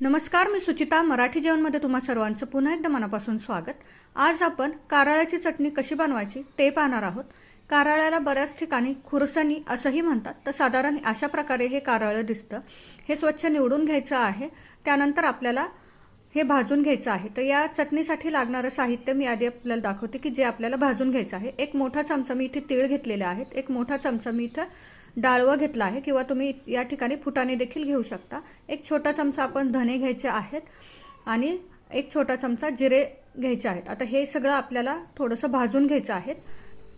नमस्कार मी सुचिता मराठी जेवणमध्ये तुम्हा सर्वांचं पुन्हा एकदा मनापासून स्वागत. आज आपण कारळ्याची चटणी कशी बनवायची ते पाहणार आहोत. कारळ्याला बऱ्याच ठिकाणी खुरसणी असंही म्हणतात तर साधारण अशा प्रकारे हे कारळं दिसतं. हे स्वच्छ निवडून घ्यायचं आहे त्यानंतर आपल्याला हे भाजून घ्यायचं आहे. तर या चटणीसाठी लागणारं साहित्य मी आधी आपल्याला दाखवते की जे आपल्याला भाजून घ्यायचं आहे. एक मोठा चमचा मी इथे तीळ घेतलेले आहेत एक मोठा चमचा मी इथं डाळवं घेतला आहे किंवा तुम्ही या ठिकाणी फुटाणे देखील घेऊ शकता. एक छोटा चमचा आपण धने घ्यायचे आहेत आणि एक छोटा चमचा जिरे घ्यायचे आहेत. आता हे सगळं आपल्याला थोडंसं भाजून घ्यायचं आहे.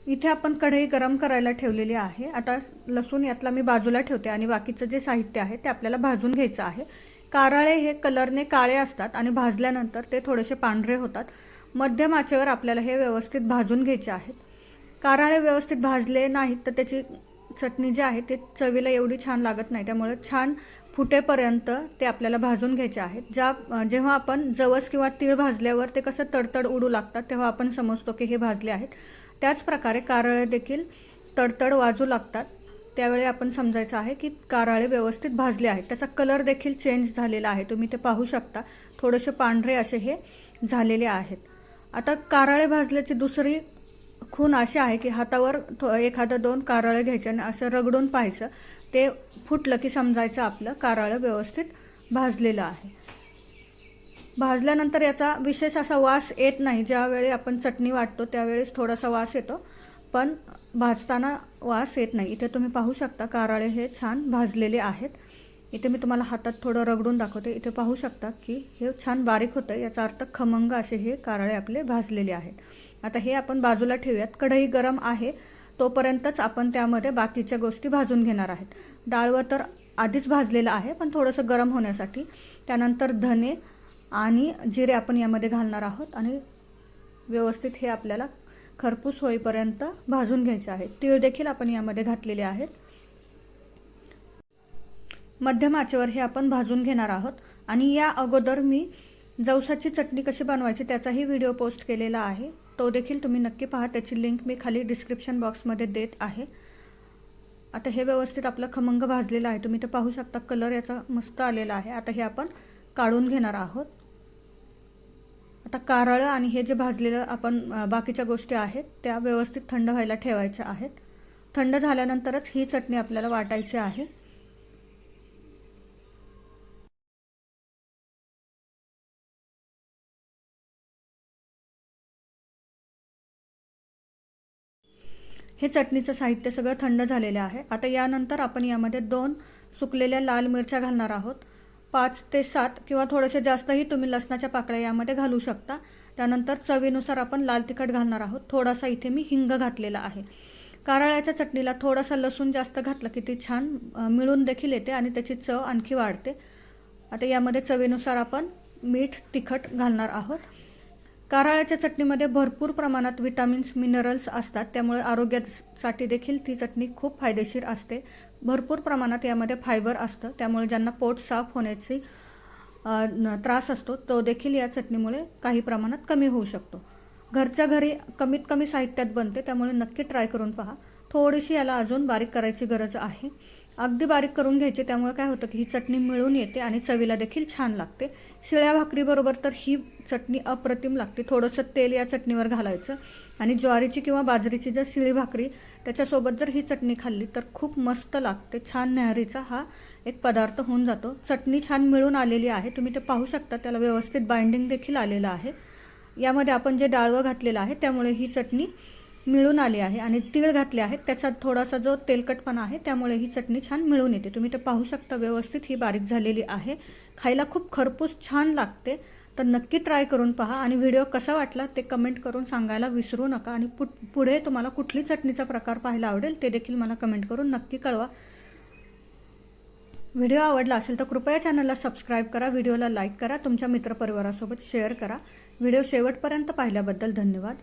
इथे आपण कढई गरम करायला ठेवलेली आहे. आता लसूण यातला मी बाजूला ठेवते आणि बाकीचं जे साहित्य आहे ते आपल्याला भाजून घ्यायचं आहे. कारळे हे कलरने काळे असतात आणि भाजल्यानंतर ते थोडेसे पांढरे होतात. मध्यम आचेवर आपल्याला हे व्यवस्थित भाजून घ्यायचे आहेत. कारळे व्यवस्थित भाजले नाहीत तर त्याची चटणी जी आहे ते चवीला एवढी छान लागत नाही. त्यामुळे छान फुटेपर्यंत ते आपल्याला भाजून घ्यायचे आहेत. ज्या जेव्हा आपण जवस किंवा तीळ भाजल्यावर ते कसं तडतड उडू लागतात तेव्हा आपण समजतो की हे भाजले आहेत. त्याच प्रकारे कारळे देखील तडतड वाजू लागतात. त्यावेळी आपण समजायचं आहे की कारळे व्यवस्थित भाजले आहेत. त्याचा कलर देखील चेंज झालेला आहे. तुम्ही ते पाहू शकता. थोडेसे पांढरे असे हे झालेले आहेत. आता कारळे भाजल्याची दुसरी खून अशी आहे की हातावर थो एखादं दोन कारळं घ्यायचं आणि असं रगडून पाहायचं ते फुटलं की समजायचं आपलं कारळं व्यवस्थित भाजलेलं आहे. भाजल्यानंतर याचा विशेष असा वास येत नाही. ज्यावेळी आपण चटणी वाटतो त्यावेळेस थोडासा वास येतो पण भाजताना वास येत नाही. इथे तुम्ही पाहू शकता कारळे हे छान भाजलेले आहेत. इथे मी तुम्हाला हातात थोडं रगडून दाखवते. इथे पाहू शकता की हे छान बारीक होतं. याचा अर्थ खमंग असे हे कारळे आपले भाजलेले आहेत. आता हे आपण बाजूला ठेवूयात. कढई गरम आहे तोपर्यंतच आपण त्यामध्ये बाकीच्या गोष्टी भाजून घेणार आहेत. डाळवं तर आधीच भाजलेलं आहे पण थोडंसं गरम होण्यासाठी. त्यानंतर धने आणि जिरे आपण यामध्ये घालणार आहोत आणि व्यवस्थित हे आपल्याला खरपूस होईपर्यंत भाजून घ्यायचे आहे. तीळ देखील आपण यामध्ये घातलेले आहेत. मध्यम आचेवर हे आपण भाजून घेणार आहोत. आणि या अगोदर मी जवसाची चटणी कशी बनवायची त्याचाही व्हिडिओ पोस्ट केलेला आहे. तो देखील तुम्ही नक्की पहा. त्याची लिंक मी खाली डिस्क्रिप्शन बॉक्समध्ये देत आहे. आता हे व्यवस्थित आपलं खमंग भाजलेलं आहे. तुम्ही ते पाहू शकता कलर याचा मस्त आलेला आहे. आता हे आपण काढून घेणार आहोत. आता कारळं आणि हे जे भाजलेलं आपण बाकीच्या गोष्टी आहेत त्या व्यवस्थित थंड व्हायला ठेवायच्या आहेत. थंड झाल्यानंतरच ही चटणी आपल्याला वाटायची आहे. हे चटणीचं साहित्य सगळं थंड झालेलं आहे. आता यानंतर आपण यामध्ये दोन सुकलेल्या लाल मिरच्या घालणार आहोत. पाच ते सात किंवा थोडेसे जास्तही तुम्ही लसणाच्या पाकळ्या यामध्ये घालू शकता. त्यानंतर चवीनुसार आपण लाल तिखट घालणार आहोत. थोडासा इथे मी हिंग घातलेला आहे. कारळ्याच्या चटणीला थोडासा लसूण जास्त घातलं की ती छान मिळून देखील येते आणि त्याची चव आणखी वाढते. आता यामध्ये चवीनुसार आपण मीठ तिखट घालणार आहोत. कारळ्याच्या चटणीमध्ये भरपूर प्रमाणात विटामिन्स मिनरल्स असतात. त्यामुळे आरोग्यासाठी देखील ती चटणी खूप फायदेशीर असते. भरपूर प्रमाणात यामध्ये फायबर असतं. त्यामुळे ज्यांना पोट साफ होण्याची त्रास असतो तो देखील या चटणीमुळे काही प्रमाणात कमी होऊ शकतो. घरच्या घरी कमीत कमी साहित्यात बनते. त्यामुळे नक्की ट्राय करून पहा. थोडीशी याला अजून बारीक करायची गरज आहे. अगदी बारीक करून घ्यायची त्यामुळे काय होतं की ही चटणी मिळून येते आणि चवीला देखील छान लागते. शिळ्या भाकरीबरोबर तर ही चटणी अप्रतिम लागते. थोडंसं तेल या चटणीवर घालायचं आणि ज्वारीची किंवा बाजरीची जर शिळी भाकरी त्याच्यासोबत जर ही चटणी खाल्ली तर खूप मस्त लागते. छान न्याहारीचा हा एक पदार्थ होऊन जातो. चटणी छान मिळून आलेली आहे. तुम्ही ते पाहू शकता. त्याला व्यवस्थित बाइंडिंग देखील आलेलं आहे. यामध्ये आपण जे डाळवं घातलेलं आहे त्यामुळे ही चटणी मिळून आली आहे आणि तीळ घातले आहेत. त्याचा थोडासा जो तेलकटपणा आहे त्यामुळे ही चटणी छान मिळून येते. तुम्ही ते पाहू शकता व्यवस्थित ही बारीक झालेली आहे. खायला खूप खरपूस छान लागते. तर नक्की ट्राय करून पहा आणि व्हिडिओ कसा वाटला ते कमेंट करून सांगायला विसरू नका. आणि पु पुढे तुम्हाला कुठली चटणीचा प्रकार पाहायला आवडेल ते देखील मला कमेंट करून नक्की कळवा. व्हिडिओ आवडला असेल तर कृपया चॅनलला सबस्क्राईब करा व्हिडिओला लाईक करा तुमच्या मित्रपरिवारासोबत शेअर करा. व्हिडिओ शेवटपर्यंत पाहिल्याबद्दल धन्यवाद.